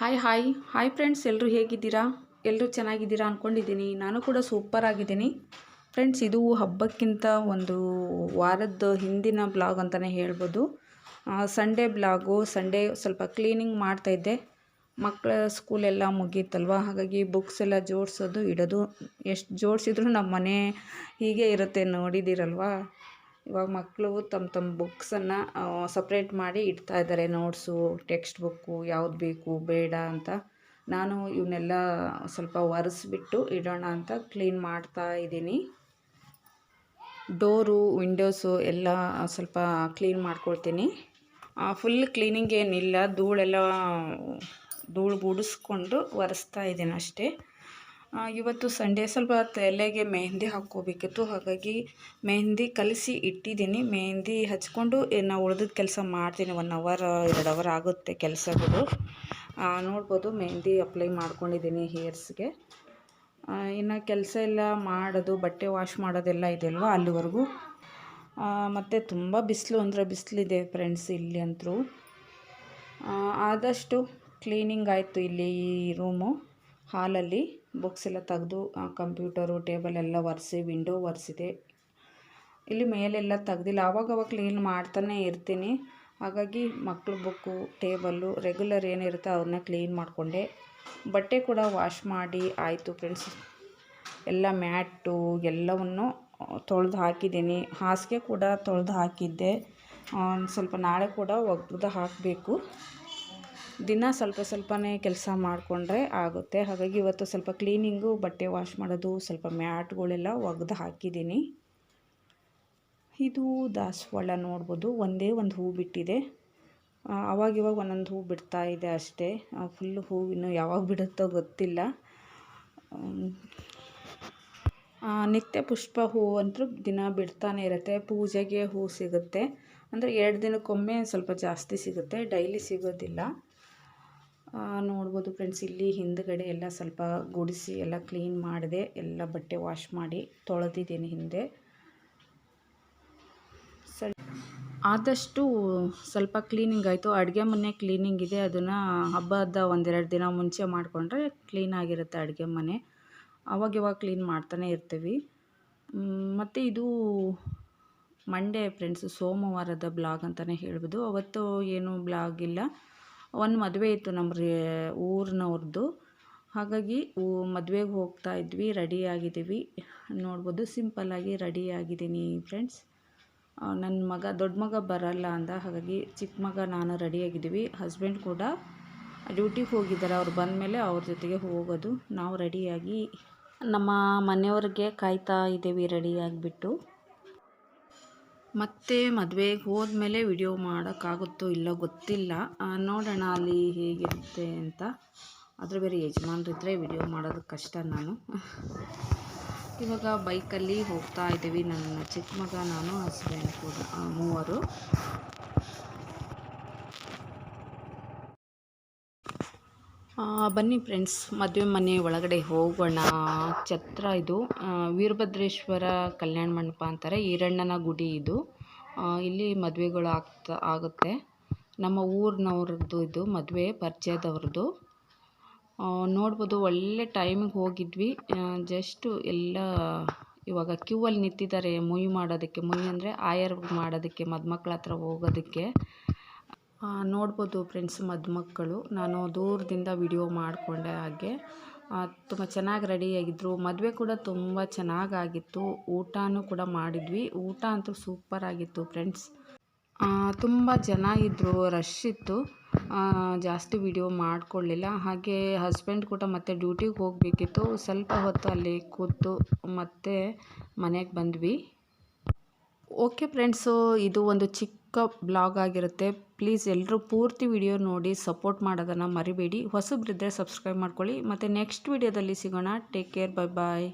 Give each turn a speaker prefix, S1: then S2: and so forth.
S1: Hi hi hi friends ಎಲ್ಲರೂ ಹೇಗಿದ್ದೀರಾ? ಎಲ್ಲರೂ ಚೆನ್ನಾಗಿದ್ದೀರಾ ಅಂದ್ಕೊಂಡಿದ್ದೀನಿ ನಾನು ಕೂಡ ಸೂಪರ್ ಆಗಿದ್ದೀನಿ. ಫ್ರೆಂಡ್ಸ್ ಇದು ಹಬ್ಬಕ್ಕಿಂತ ಒಂದು ವಾರದ ಹಿಂದಿನ ಬ್ಲಾಗ್ ಅಂತಲೇ ಹೇಳ್ಬೋದು. ಸಂಡೇ ಬ್ಲಾಗು ಸಂಡೇ ಸ್ವಲ್ಪ ಕ್ಲೀನಿಂಗ್ ಮಾಡ್ತಾಯಿದ್ದೆ ಮಕ್ಕಳ ಸ್ಕೂಲೆಲ್ಲ ಮುಗೀತಲ್ವ? ಹಾಗಾಗಿ ಬುಕ್ಸ್ ಎಲ್ಲ ಜೋಡಿಸೋದು, ಇಡೋದು, ಎಷ್ಟು ಜೋಡಿಸಿದ್ರು ನಮ್ಮ ಮನೆ ಹೀಗೆ ಇರುತ್ತೆ, ನೋಡಿದ್ದೀರಲ್ವಾ? ಇವಾಗ ಮಕ್ಕಳು ತಮ್ಮ ತಮ್ಮ ಬುಕ್ಸನ್ನು ಸಪ್ರೇಟ್ ಮಾಡಿ ಇಡ್ತಾ ಇದ್ದಾರೆ. ನೋಟ್ಸು ಟೆಕ್ಸ್ಟ್ ಬುಕ್ಕು ಯಾವ್ದು ಬೇಕು, ಬೇಡ ಅಂತ. ನಾನು ಇವನ್ನೆಲ್ಲ ಸ್ವಲ್ಪ ಒರೆಸ್ಬಿಟ್ಟು ಇಡೋಣ ಅಂತ ಕ್ಲೀನ್ ಮಾಡ್ತಾ ಇದ್ದೀನಿ. ಡೋರು ವಿಂಡೋಸು ಎಲ್ಲ ಸ್ವಲ್ಪ ಕ್ಲೀನ್ ಮಾಡ್ಕೊಳ್ತೀನಿ. ಫುಲ್ ಕ್ಲೀನಿಂಗ್ ಏನಿಲ್ಲ. ಧೂಳೆಲ್ಲ, ಧೂಳು ಗುಡಿಸ್ಕೊಂಡು ಒರೆಸ್ತಾ ಇದ್ದೀನಿ ಅಷ್ಟೇ. ಇವತ್ತು ಸಂಡೇ ಸ್ವಲ್ಪ ತಲೆಗೆ ಮೆಹಂದಿ ಹಾಕ್ಕೋಬೇಕಿತ್ತು. ಹಾಗಾಗಿ ಮೆಹಂದಿ ಕಲಸಿ ಇಟ್ಟಿದ್ದೀನಿ. ಮೆಹಂದಿ ಹಚ್ಕೊಂಡು ನಾವು ಉಳಿದಿದ್ದ ಕೆಲಸ ಮಾಡ್ತೀನಿ. ಒನ್ ಅವರ್ ಎರಡು ಅವರ್ ಆಗುತ್ತೆ ಕೆಲಸಗಳು. ನೋಡ್ಬೋದು ಮೆಹಂದಿ ಅಪ್ಲೈ ಮಾಡ್ಕೊಂಡಿದ್ದೀನಿ ಹೇರ್ಸ್ಗೆ ಇನ್ನು ಕೆಲಸ ಎಲ್ಲ ಮಾಡೋದು, ಬಟ್ಟೆ ವಾಶ್ ಮಾಡೋದೆಲ್ಲ ಇದೆಯಲ್ವ ಅಲ್ಲಿವರೆಗೂ. ಮತ್ತು ತುಂಬ ಬಿಸಿಲು ಅಂದರೆ ಬಿಸಿಲಿದೆ ಫ್ರೆಂಡ್ಸ್ ಇಲ್ಲಿ ಅಂತೂ. ಆದಷ್ಟು ಕ್ಲೀನಿಂಗ್ ಆಯಿತು ಇಲ್ಲಿ ಈ ರೂಮು ಹಾಲಲ್ಲಿ ಬುಕ್ಸ್ ಎಲ್ಲ ತೆಗೆದು ಕಂಪ್ಯೂಟರು, ಟೇಬಲ್ ಎಲ್ಲ ಒರೆಸಿ, ವಿಂಡೋ ಒರೆಸಿದೆ. ಇಲ್ಲಿ ಮೇಲೆಲ್ಲ ತೆಗ್ದಿಲ್ಲ. ಆವಾಗವಾಗ ಕ್ಲೀನ್ ಮಾಡ್ತಾನೆ ಇರ್ತೀನಿ. ಹಾಗಾಗಿ ಮಕ್ಕಳು ಬುಕ್ಕು, ಟೇಬಲ್ಲು, ರೆಗ್ಯುಲರ್ ಏನಿರುತ್ತೋ ಅವ್ರನ್ನ ಕ್ಲೀನ್ ಮಾಡಿಕೊಂಡೆ. ಬಟ್ಟೆ ಕೂಡ ವಾಶ್ ಮಾಡಿ ಆಯಿತು ಫ್ರೆಂಡ್ಸ್. ಎಲ್ಲ ಮ್ಯಾಟು ಎಲ್ಲವನ್ನು ತೊಳೆದು ಹಾಕಿದ್ದೀನಿ. ಹಾಸಿಗೆ ಕೂಡ ತೊಳೆದು ಹಾಕಿದ್ದೆ. ಸ್ವಲ್ಪ ನಾಳೆ ಕೂಡ ಒಗ್ದು ಹಾಕಬೇಕು. ದಿನ ಸ್ವಲ್ಪ ಸ್ವಲ್ಪನೇ ಕೆಲಸ ಮಾಡಿಕೊಂಡ್ರೆ ಆಗುತ್ತೆ. ಹಾಗಾಗಿ ಇವತ್ತು ಸ್ವಲ್ಪ ಕ್ಲೀನಿಂಗು, ಬಟ್ಟೆ ವಾಶ್ ಮಾಡೋದು, ಸ್ವಲ್ಪ ಮ್ಯಾಟ್ಗಳೆಲ್ಲ ಒಗೆದು ಹಾಕಿದ್ದೀನಿ. ಇದು ದಾಸವಾಳ ನೋಡ್ಬೋದು. ಒಂದೇ ಒಂದು ಹೂ ಬಿಟ್ಟಿದೆ. ಅವಾಗಿವಾಗ ಒಂದೊಂದು ಹೂ ಬಿಡ್ತಾ ಇದೆ ಅಷ್ಟೇ. ಫುಲ್ ಹೂವಿನ ಯಾವಾಗ ಬಿಡುತ್ತೋ ಗೊತ್ತಿಲ್ಲ. ನಿತ್ಯ ಪುಷ್ಪ ಹೂ ಅಂತೂ ದಿನ ಬಿಡ್ತಾನೆ ಇರುತ್ತೆ. ಪೂಜೆಗೆ ಹೂ ಸಿಗುತ್ತೆ. ಅಂದರೆ ಎರಡು ದಿನಕ್ಕೊಮ್ಮೆ ಸ್ವಲ್ಪ ಜಾಸ್ತಿ ಸಿಗುತ್ತೆ. ಡೈಲಿ ಸಿಗೋದಿಲ್ಲ. ನೋಡ್ಬೋದು ಫ್ರೆಂಡ್ಸ್ ಇಲ್ಲಿ ಹಿಂದ್ಗಡೆ ಎಲ್ಲ ಸ್ವಲ್ಪ ಗುಡಿಸಿ ಎಲ್ಲ ಕ್ಲೀನ್ ಮಾಡಿದೆ. ಎಲ್ಲ ಬಟ್ಟೆ ವಾಶ್ ಮಾಡಿ ತೊಳೆದಿದ್ದೀನಿ ಹಿಂದೆ. ಸರಿ. ಆದಷ್ಟು ಸ್ವಲ್ಪ ಕ್ಲೀನಿಂಗ್ ಆಯಿತು. ಅಡುಗೆ ಮನೆ ಕ್ಲೀನಿಂಗ್ ಇದೆ. ಅದನ್ನು ಹಬ್ಬದ ಒಂದೆರಡು ದಿನ ಮುಂಚೆ ಮಾಡಿಕೊಂಡ್ರೆ ಕ್ಲೀನಾಗಿರುತ್ತೆ ಅಡುಗೆ ಮನೆ. ಅವಾಗ ಇವಾಗ ಕ್ಲೀನ್ ಮಾಡ್ತಾನೆ ಇರ್ತೀವಿ. ಮತ್ತು ಇದು ಮಂಡೇ ಫ್ರೆಂಡ್ಸು ಸೋಮವಾರದ ಬ್ಲಾಗ್ ಅಂತಲೇ ಹೇಳ್ಬೋದು. ಅವತ್ತು ಏನು ಬ್ಲಾಗ್ ಇಲ್ಲ. ಒಂದು ಮದುವೆ ಇತ್ತು ನಮ್ಮ ರೀ ಊರಿನವ್ರದ್ದು. ಹಾಗಾಗಿ ಮದುವೆಗೆ ಹೋಗ್ತಾ ಇದ್ವಿ, ರೆಡಿ ಆಗಿದ್ದೀವಿ. ನೋಡ್ಬೋದು ಸಿಂಪಲ್ಲಾಗಿ ರೆಡಿ ಆಗಿದ್ದೀನಿ ಫ್ರೆಂಡ್ಸ್. ನನ್ನ ಮಗ, ದೊಡ್ಡ ಮಗ ಬರಲ್ಲ ಅಂದ. ಹಾಗಾಗಿ ಚಿಕ್ಕ ಮಗ ನಾನು ರೆಡಿಯಾಗಿದ್ದೀವಿ ಹಸ್ಬೆಂಡ್ ಕೂಡ ಡ್ಯೂಟಿಗೆ ಹೋಗಿದ್ದಾರೆ. ಅವ್ರು ಬಂದಮೇಲೆ ಅವ್ರ ಜೊತೆಗೆ ಹೋಗೋದು. ನಾವು ರೆಡಿಯಾಗಿ ನಮ್ಮ ಮನೆಯವ್ರಿಗೆ ಕಾಯ್ತಾ ಇದ್ದೀವಿ ರೆಡಿಯಾಗಿಬಿಟ್ಟು ಮತ್ತೆ ಮದುವೆಗೆ ಹೋದ್ಮೇಲೆ ವಿಡಿಯೋ ಮಾಡೋಕ್ಕಾಗುತ್ತೋ ಇಲ್ಲೋ ಗೊತ್ತಿಲ್ಲ. ನೋಡೋಣ ಅಲ್ಲಿ ಹೇಗಿರುತ್ತೆ ಅಂತ. ಅದ್ರ ಬೇರೆ ಯಜಮಾನ್ರಿದ್ರೆ ವಿಡಿಯೋ ಮಾಡೋದು ಕಷ್ಟ ನಾನು. ಇವಾಗ ಬೈಕಲ್ಲಿ ಹೋಗ್ತಾ ಇದ್ದೀವಿ. ನನ್ನ ಚಿಕ್ಕ ಮಗ ನಾನು ಹಸ್ಬೆಂಡ್ ಕೂಡ ಮೂವರು. ಬನ್ನಿ ಫ್ರೆಂಡ್ಸ್, ಮದುವೆ ಮನೆ ಒಳಗಡೆ ಹೋಗೋಣ. ಛತ್ರ ಇದು. ವೀರಭದ್ರೇಶ್ವರ ಕಲ್ಯಾಣ ಮಂಟಪ ಅಂತಾರೆ, ಈರಣ್ಣನ ಗುಡಿ ಇದು. ಇಲ್ಲಿ ಮದುವೆಗಳು ಆಗ್ತಾ, ಆಗುತ್ತೆ. ನಮ್ಮ ಊರಿನವ್ರದ್ದು ಇದು ಮದುವೆ, ಪರಿಚಯದವ್ರದ್ದು. ನೋಡ್ಬೋದು, ಒಳ್ಳೆ ಟೈಮಿಗೆ ಹೋಗಿದ್ವಿ. ಜಸ್ಟು ಎಲ್ಲ ಇವಾಗ ಕ್ಯೂ ಅಲ್ಲಿ ನಿಂತಿದ್ದಾರೆ, ಮುಯ್ ಮಾಡೋದಕ್ಕೆ. ಮುಯ್ ಅಂದರೆ ಆಯರ್ ಮಾಡೋದಕ್ಕೆ, ಮದುಮಕ್ಳ ಹತ್ರ ಹೋಗೋದಕ್ಕೆ. ನೋಡ್ಬೋದು ಫ್ರೆಂಡ್ಸ್, ಮದುಮಕ್ಕಳು. ನಾನು ದೂರದಿಂದ ವಿಡಿಯೋ ಮಾಡಿಕೊಂಡೆ ಹಾಗೆ. ತುಂಬ ಚೆನ್ನಾಗಿ ರೆಡಿಯಾಗಿದ್ದರು ಮದುವೆ ಕೂಡ ತುಂಬ ಚೆನ್ನಾಗಾಗಿತ್ತು. ಊಟನೂ ಕೂಡ ಮಾಡಿದ್ವಿ. ಊಟ ಅಂತೂ ಸೂಪರಾಗಿತ್ತು ಫ್ರೆಂಡ್ಸ್. ತುಂಬ ಜನ ಇದ್ದರು ರಶ್ ಇತ್ತು ಜಾಸ್ತಿ ವಿಡಿಯೋ ಮಾಡಿಕೊಳ್ಳಿಲ್ಲ ಹಾಗೆ ಹಸ್ಬೆಂಡ್ ಕೂಡ ಮತ್ತೆ ಡ್ಯೂಟಿಗೆ ಹೋಗಬೇಕಿತ್ತು. ಸ್ವಲ್ಪ ಹೊತ್ತು ಅಲ್ಲಿ ಕೂತು ಮತ್ತೆ ಮನೆಗೆ ಬಂದ್ವಿ. ಓಕೆ ಫ್ರೆಂಡ್ಸು, ಇದು ಒಂದು ಚಿಕ್ಕ ಬ್ಲಾಗ್ ಆಗಿರುತ್ತೆ. ಪ್ಲೀಸ್ ಎಲ್ಲರೂ ಪೂರ್ತಿ ವಿಡಿಯೋ ನೋಡಿ, ಸಪೋರ್ಟ್ ಮಾಡೋದನ್ನು ಮರಿಬೇಡಿ. ಹೊಸಬ್ರಿದ್ದರೆ ಸಬ್ಸ್ಕ್ರೈಬ್ ಮಾಡ್ಕೊಳ್ಳಿ. ಮತ್ತು ನೆಕ್ಸ್ಟ್ ವಿಡಿಯೋದಲ್ಲಿ ಸಿಗೋಣ. Take care. Bye bye